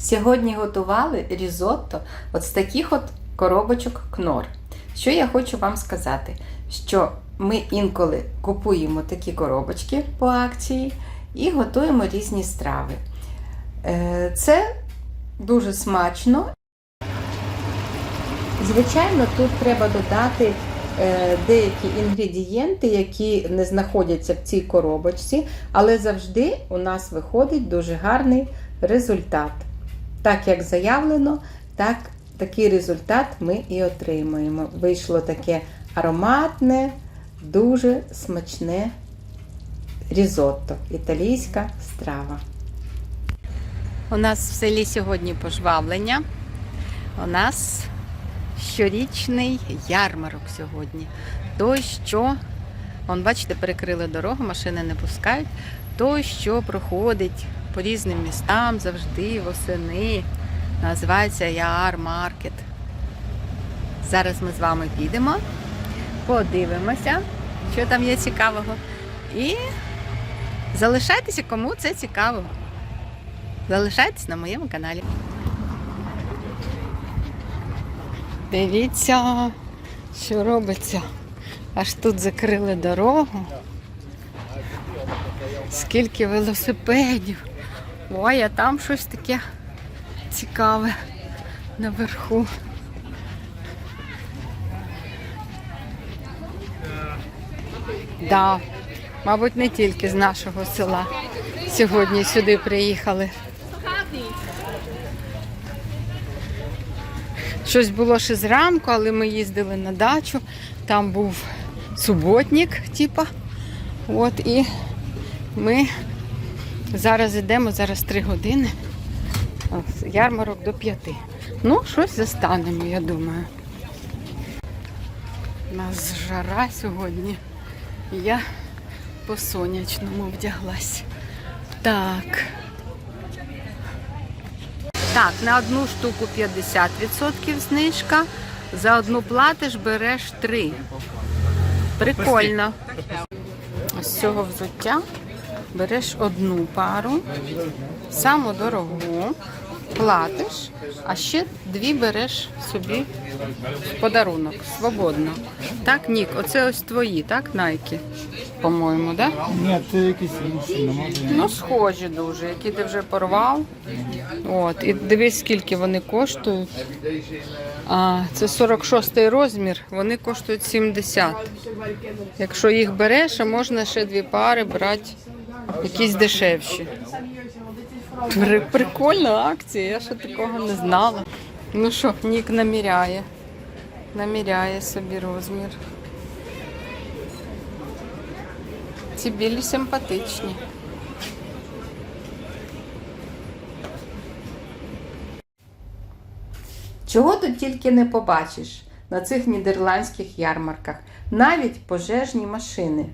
Сьогодні готували різотто от з таких от коробочок Кнор. Що я хочу вам сказати, що ми інколи купуємо такі коробочки по акції і готуємо різні страви. Е, Це дуже смачно. Звичайно, тут треба додати е, деякі інгредієнти, які не знаходяться в цій коробочці, але завжди у нас виходить дуже гарний результат. Так як заявлено, так такий результат ми і отримуємо. Вийшло таке ароматне, дуже смачне різотто, італійська страва. У нас в селі сьогодні пожвавлення. У нас щорічний ярмарок сьогодні. Той, що, вон, бачите, перекрили дорогу, машини не пускають. Той, що проходить по різним містам завжди восени. Називається Ярмаркет. Зараз ми з вами підемо, подивимося, що там є цікавого. І залишайтеся, кому це цікаво. Залишайтесь на моєму каналі. Дивіться, що робиться. Аж тут закрили дорогу. Скільки велосипедів. Ой, а там щось таке цікаве наверху. Да, мабуть, не тільки з нашого села сьогодні сюди приїхали. Щось було ще зранку, але ми їздили на дачу. Там був суботник, типа. От і ми зараз йдемо, зараз 3 години. От, Ярмарок до 5. Ну, щось застанемо, я думаю. У нас жара сьогодні. Я по сонячному вдяглась. Так. Так, на одну штуку 50% знижка. За одну платиш береш 3. Прикольно. З цього взуття береш одну пару, саму дорогу, платиш, а ще дві береш собі в подарунок, свободно. Так, Нік, оце ось твої, так, найки, по-моєму, так? Да? Ні, це якісь інші. Ну, схожі дуже, які ти вже порвав. От, і дивись, скільки вони коштують. А, це 46 розмір, вони коштують 70. Якщо їх береш, а можна ще дві пари брати якісь дешевші. При- Прикольна акція, я ще такого не знала. Ну що, Нік наміряє. Наміряє собі розмір. Ці білі симпатичні. Чого тут тільки не побачиш на цих нідерландських ярмарках, навіть пожежні машини.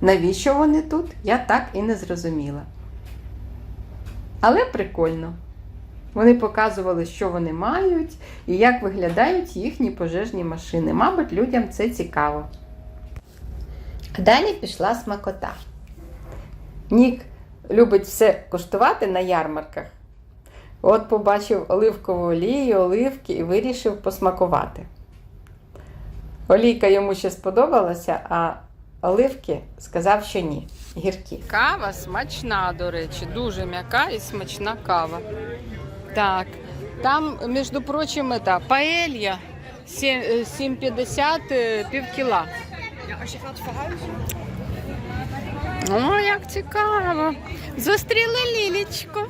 Навіщо вони тут, я так і не зрозуміла. Але прикольно. Вони показували, що вони мають і як виглядають їхні пожежні машини. Мабуть, людям це цікаво. Далі пішла смакота. Нік любить все куштувати на ярмарках. От побачив оливкову олію, оливки і вирішив посмакувати. Олійка йому ще сподобалася, а оливки сказав, що ні. Гіркі. Кава смачна, до речі, дуже м'яка і смачна кава. Так, там, між прочим, та паелья е, 7,50 е, пів кіла. О, як цікаво. Зустріли Лілічку.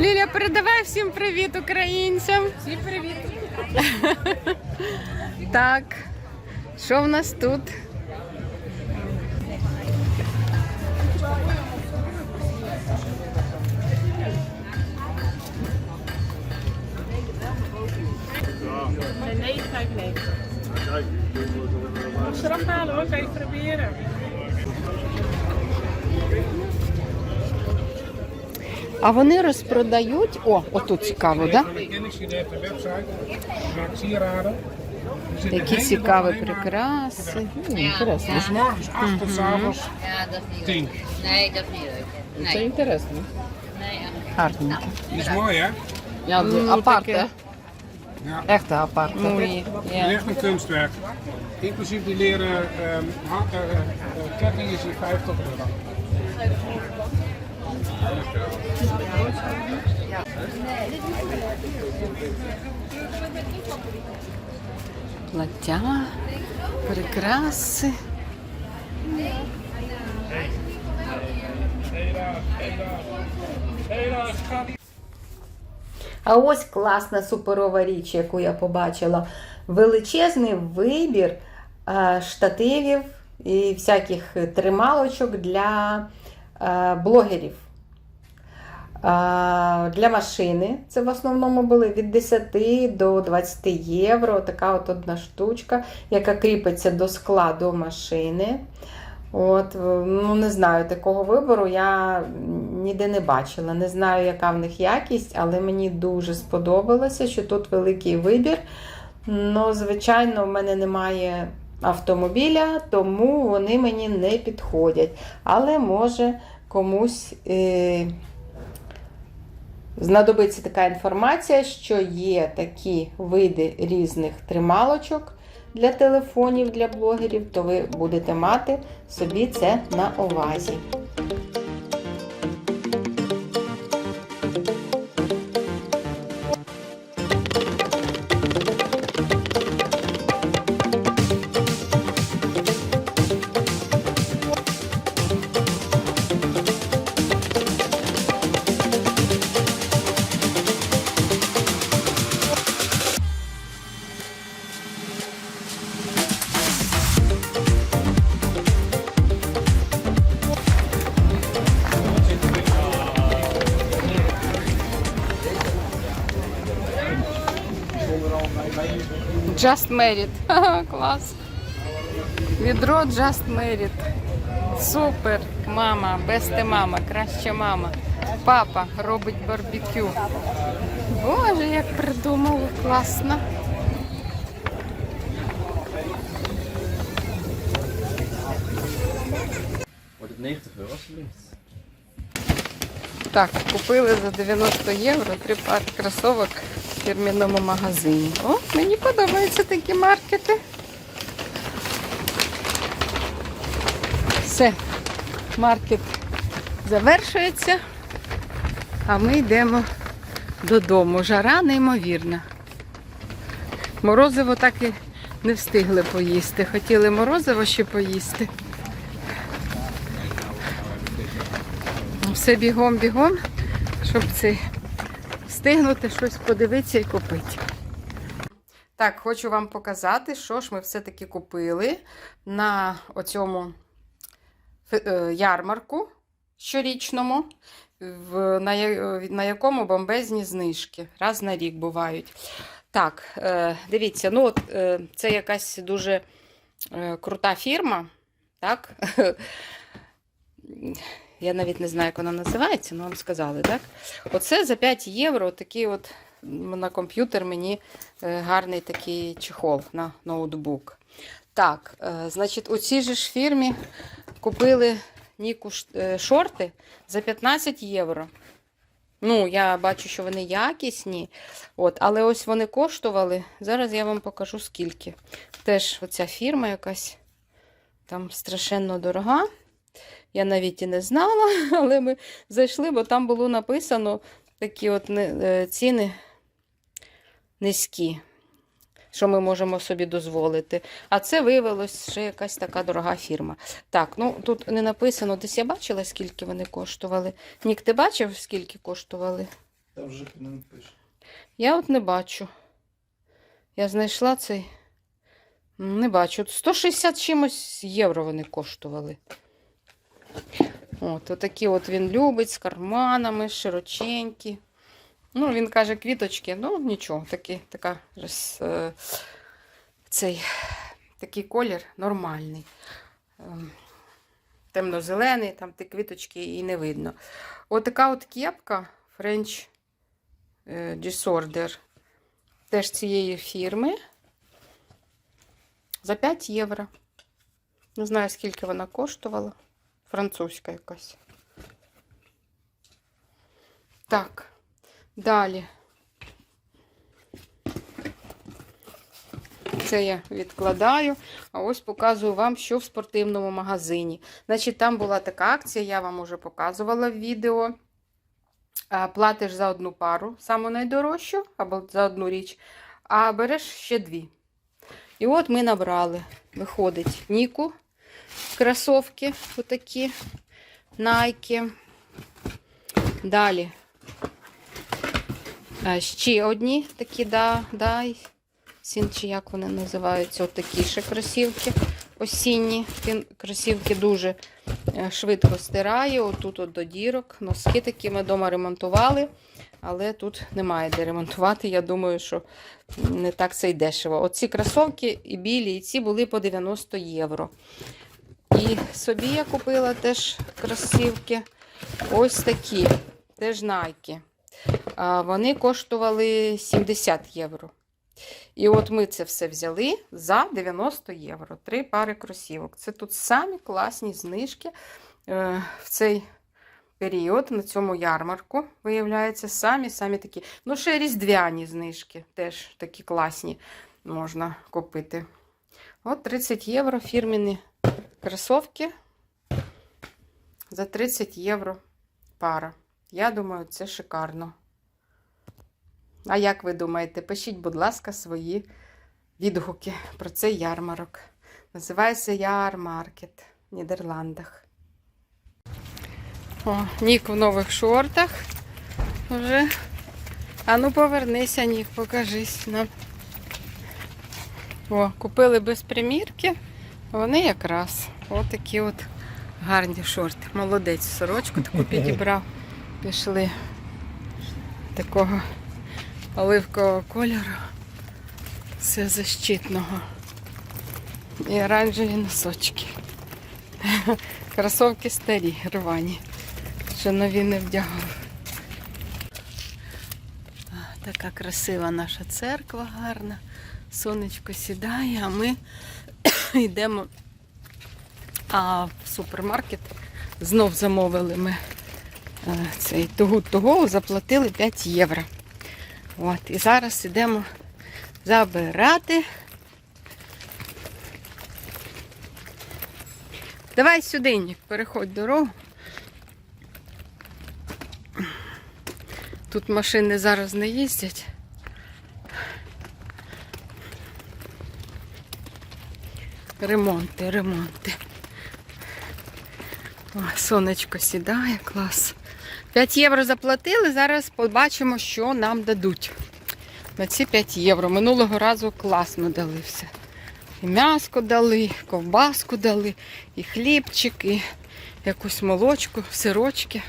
Ліля, передавай всім привіт українцям. Всім привіт. так, що в нас тут? Nee, 9,95. Amsterdam halen hoor, kan je proberen. А вони розпродають. О, отут цікаво, так? Да? Er Які цікаві прикраси. М, Інтересно. Dus morgens 8 tot s avonds Ja, dat is niet 10. leuk. Nee, dat is niet leuk. Це Nee, інтересно. nee. Гарненько. Hè? Ja, Mm, apart takke. hè? Ja. Echt apart. Mooi. Ja. Echt een kunstwerk. Inclusief die leren ehm, ha- eh, eh, ketting is hier 50 euro. Плаття, прикраси. А ось класна суперова річ, яку я побачила. Величезний вибір е, штативів і всяких трималочок для е, блогерів. А, Для машини це в основному були від 10 до 20 євро. Така от одна штучка, яка кріпиться до скла до машини. От, ну не знаю, такого вибору я ніде не бачила. Не знаю, яка в них якість, але мені дуже сподобалося, що тут великий вибір. Ну, звичайно, в мене немає автомобіля, тому вони мені не підходять. Але може комусь. Е- Знадобиться така інформація, що є такі види різних трималочок для телефонів, для блогерів, то ви будете мати собі це на увазі. Just Merit. Клас. Відро Just Merit. Супер. Мама, бесте мама, краща мама. Папа робить барбекю. Боже, як придумали, класно. Wordt het 90 euro alsjeblieft? Так, купили за 90 євро три пар кросовок в фірмінному магазині. О, мені подобаються такі маркети. Все, маркет завершується, а ми йдемо додому. Жара неймовірна. Морозиво так і не встигли поїсти. Хотіли морозиво ще поїсти. Все бігом-бігом, щоб це встигнути щось подивитися і купити. Так, хочу вам показати, що ж ми все-таки купили на оцьому е, ярмарку щорічному, на, якому бомбезні знижки. Раз на рік бувають. Так, е, дивіться, ну от е, це якась дуже крута фірма. Так? Я навіть не знаю, як вона називається, але вам сказали, так? Оце за 5 євро такий от на комп'ютер мені е, гарний такий чехол на ноутбук. Так, е, значить, у цій же ж фірмі купили Ніку е, шорти за 15 євро. Ну, я бачу, що вони якісні. От, але ось вони коштували. Зараз я вам покажу скільки. Теж оця фірма якась там страшенно дорога. Я навіть і не знала, але ми зайшли, бо там було написано такі от е, ціни низькі, що ми можемо собі дозволити. А це виявилось ще якась така дорога фірма. Так, ну тут не написано, десь я бачила, скільки вони коштували. Нік, ти бачив, скільки коштували? Там вже не напише. Я от не бачу. Я знайшла цей. Не бачу. 160 чимось євро вони коштували. От, отакі от він любить з карманами, широченькі. Ну, він каже, квіточки, ну нічого, такі, така е, цей такий колір нормальний. Ем, Темно-зелений, там ті квіточки і не видно. Отака от кепка French е, Disorder. Теж цієї фірми. За 5 євро. Не знаю, скільки вона коштувала. Французька якась. Так, далі. Це я відкладаю, а ось показую вам, що в спортивному магазині. Значить, там була така акція, я вам уже показувала в відео. Платиш за одну пару, саму найдорожчу, або за одну річ, а береш ще дві. І от ми набрали. Виходить Ніку, кросовки отакі, Найки. Далі. Ще одні такі, да, дай. Сін, чи як вони називаються, отакі ще кросівки осінні. Кросівки дуже е, швидко стирає. Отут от до дірок. Носки такі ми вдома ремонтували, але тут немає де ремонтувати. Я думаю, що не так це й дешево. Оці кросовки і білі, і ці були по 90 євро. І собі я купила теж кросівки. Ось такі, теж. А, Вони коштували 70 євро. І от ми це все взяли за 90 євро. Три пари кросівок. Це тут самі класні знижки е, в цей період на цьому ярмарку. Виявляється, самі-самі такі. Ну, ще різдвяні знижки теж такі класні можна купити. От 30 євро фірмені кросовки. За 30 євро пара. Я думаю, це шикарно. А як ви думаєте? Пишіть, будь ласка, свої відгуки про цей ярмарок. Називається Ярмаркет в Нідерландах. О, Нік в нових шортах. Уже. А ну повернися, Нік, покажись нам. О, купили без примірки. Вони якраз отакі от гарні шорти. Молодець, сорочку таку підібрав. Пішли такого оливкового кольору. Все защитного. І оранжеві носочки. Кросовки старі, рвані. Ще нові не вдягав. Така красива наша церква гарна. Сонечко сідає, а ми йдемо а, в супермаркет. Знов замовили ми е, цей тугу того, заплатили 5 євро. От, і зараз йдемо забирати. Давай сюди, Нік, переходь дорогу. Тут машини зараз не їздять. Ремонти, ремонти. О, сонечко сідає, клас. 5 євро заплатили, зараз побачимо, що нам дадуть. На ці 5 євро. Минулого разу класно дали все. І м'яско дали, і ковбаску дали, і хлібчик, і якусь молочку, сирочки.